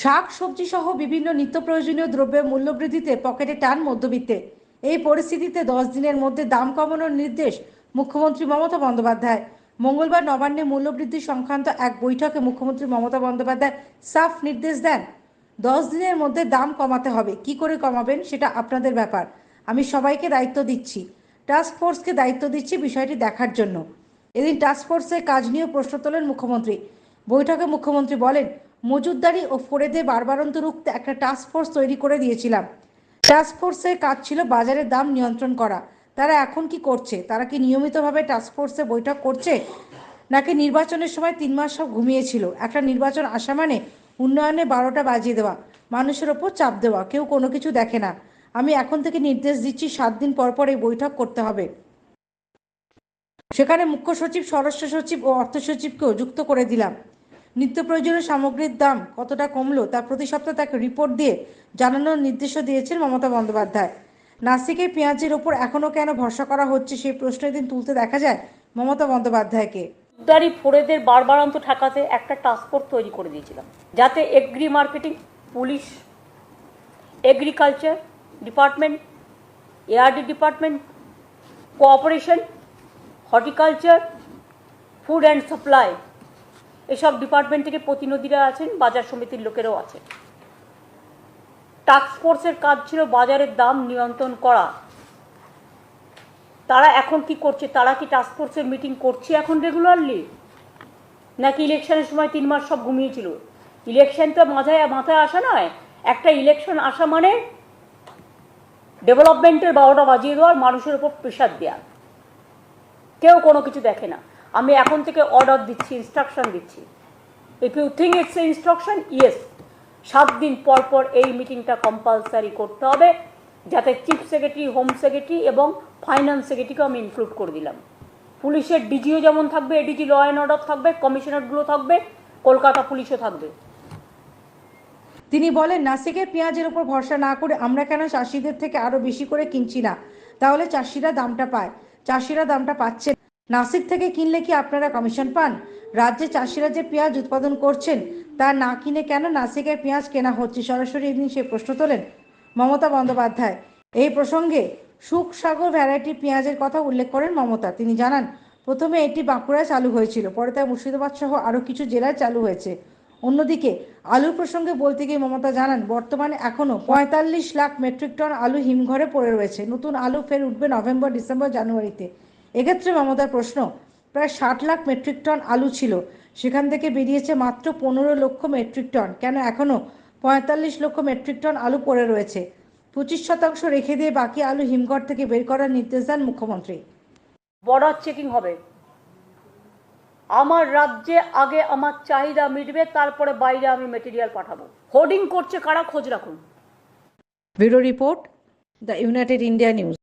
শাক সবজি সহ বিভিন্ন নিত্য প্রয়োজনীয় দ্রব্যের মূল্যবৃদ্ধিতে পকেটে টান মধ্যবিত্তে। এই পরিস্থিতিতে দশ দিনের মধ্যে দাম কমানোর নির্দেশ মুখ্যমন্ত্রী মমতা বন্দ্যোপাধ্যায়। মঙ্গলবার নবান্নে মূল্যবৃদ্ধি সংক্রান্ত এক বৈঠকে মুখ্যমন্ত্রী মমতা বন্দ্যোপাধ্যায় সাফ নির্দেশ দেন। দশ দিনের মধ্যে দাম কমাতে হবে। কি করে কমাবেন সেটা আপনাদের ব্যাপার। আমি সবাইকে দায়িত্ব দিচ্ছি। টাস্ক ফোর্সকে দায়িত্ব দিচ্ছি বিষয়টি দেখার জন্য। এদিন টাস্ক ফোর্সের কাজ নিয়েও প্রশ্ন তোলেন মুখ্যমন্ত্রী। বৈঠকে মুখ্যমন্ত্রী বলেন মজুদদারি ও ফোরেদে বারবারন্ত রুখতে একটা টাস্ক ফোর্স তৈরি করে দিয়েছিলাম। টাস্ক ফোর্সের কাজ ছিল বাজারের দাম নিয়ন্ত্রণ করা। তারা এখন কি করছে? তারা কি নিয়মিতভাবে টাস্ক ফোর্সে বৈঠক করছে? নাকি নির্বাচনের সময় তিন মাস সব ঘুমিয়েছিল? একটা নির্বাচন আসা মানে উন্নয়নে বারোটা বাজিয়ে দেওয়া, মানুষের ওপর চাপ দেওয়া, কেউ কোনো কিছু দেখে না। আমি এখন থেকে নির্দেশ দিচ্ছি সাত দিন পর পর এই বৈঠক করতে হবে। সেখানে মুখ্য সচিব, স্বরাষ্ট্র সচিব ও অর্থ সচিবকেও যুক্ত করে দিলাম। নিত্য প্রয়োজনীয় সামগ্রীর দাম কতটা কমলো তা প্রতি সপ্তাহে তাকে রিপোর্ট দিয়ে জানানোর নির্দেশও দিয়েছেন মমতা বন্দ্যোপাধ্যায়। নাসিকে পেঁয়াজের ওপর এখনও কেন ভরসা করা হচ্ছে সেই প্রশ্ন দিন তুলতে দেখা যায় মমতা বন্দ্যোপাধ্যায়কে। উদ্ধারি ফোরেদের বারবারান্ত ঠেকাতে একটা টাস্কফোর্স তৈরি করে দিয়েছিলাম, যাতে agri marketing police agriculture department ARD department cooperation horticulture food and supply এসব ডিপার্টমেন্ট থেকে প্রতিনিধিরা আছেন, বাজার সমিতির লোকেরাও আছেন। ফোর্সের কাজ ছিল বাজারের দাম নিয়ন্ত্রণ করা। তারা এখন কি করছে? তারা কি ফোর্সের মিটিং করছে এখন রেগুলারলি নাকি ইলেকশনের সময় তিন মাস সব ঘুমিয়েছিল? ইলেকশন তো মাথায় মাথায় আসা নয়। একটা ইলেকশন আসা মানে ডেভেলপমেন্টের বারোটা বাজিয়ে দেওয়ার মানুষের উপর প্রেশার দেওয়া কেউ কোনো কিছু দেখে না। আমি এখন থেকে অর্ডার দিচ্ছি ইনস্ট্রাকশন দিচ্ছি। If you think it's a instruction yes সাত দিন পর পর এই মিটিংটা কম্পালসারি করতে হবে, যাতে চিফ সেক্রেটারি হোম সেক্রেটারি এবং ফাইন্যান্স সেক্রেটারিকেও আমি ইনক্লুড করে দিলাম। পুলিশের ডিজিও যেমন থাকবে এডিজি ল অ্যান্ড অর্ডার থাকবে কমিশনারগুলো থাকবে, কলকাতা পুলিশও থাকবে। তিনি বলেন, নাসিকের পেঁয়াজের উপর ভরসা না করে আমরা কেন চাষিদের থেকে আরও বেশি করে কিনছি না? তাহলে চাষিরা দামটা পায়। চাষিরা দামটা পাচ্ছে। নাসিক থেকে কিনলে কি আপনারা কমিশন পান? রাজ্যে চাষিরা যে পেঁয়াজ উৎপাদন করছেন, তা না কিনে কেন নাসিকের পেঁয়াজ কেনা হচ্ছে? সরাসরি এদিন সে প্রশ্ন তোলেন মমতা বন্দ্যোপাধ্যায়। এই প্রসঙ্গে সুখ সাগর ভ্যারাইটির পেঁয়াজের কথা উল্লেখ করেন মমতা। তিনি জানান, প্রথমে এটি বাঁকুড়ায় চালু হয়েছিল, পরে তা মুর্শিদাবাদ সহ আরও কিছু জেলায় চালু হয়েছে। অন্যদিকে আলুর প্রসঙ্গে বলতে গিয়ে মমতা জানান, বর্তমানে এখনও পঁয়তাল্লিশ লাখ মেট্রিক টন আলু হিমঘরে পড়ে রয়েছে। নতুন আলু ফের উঠবে নভেম্বর, ডিসেম্বর, জানুয়ারিতে। এক্ষেত্রে মমতার প্রশ্ন প্রায় ষাট লাখ মেট্রিক টন আলু ছিল। সেখান থেকে বেরিয়েছে মাত্র পনেরো লক্ষ মেট্রিক টন কেন এখনও পঁয়তাল্লিশ লক্ষ মেট্রিক টন আলু পড়ে রয়েছে? পঁচিশ শতাংশ রেখে দিয়ে বাকি আলু হিমঘর থেকে বের করার নির্দেশ দেন মুখ্যমন্ত্রী। বর্ডার চেকিং হবে। আমার রাজ্যে আগে আমার চাহিদা মিটবে তারপরে বাইরে আমি মেটেরিয়াল পাঠাবো। হোর্ডিং করছে কারা খোঁজ রাখুন। Bureau report the United India News.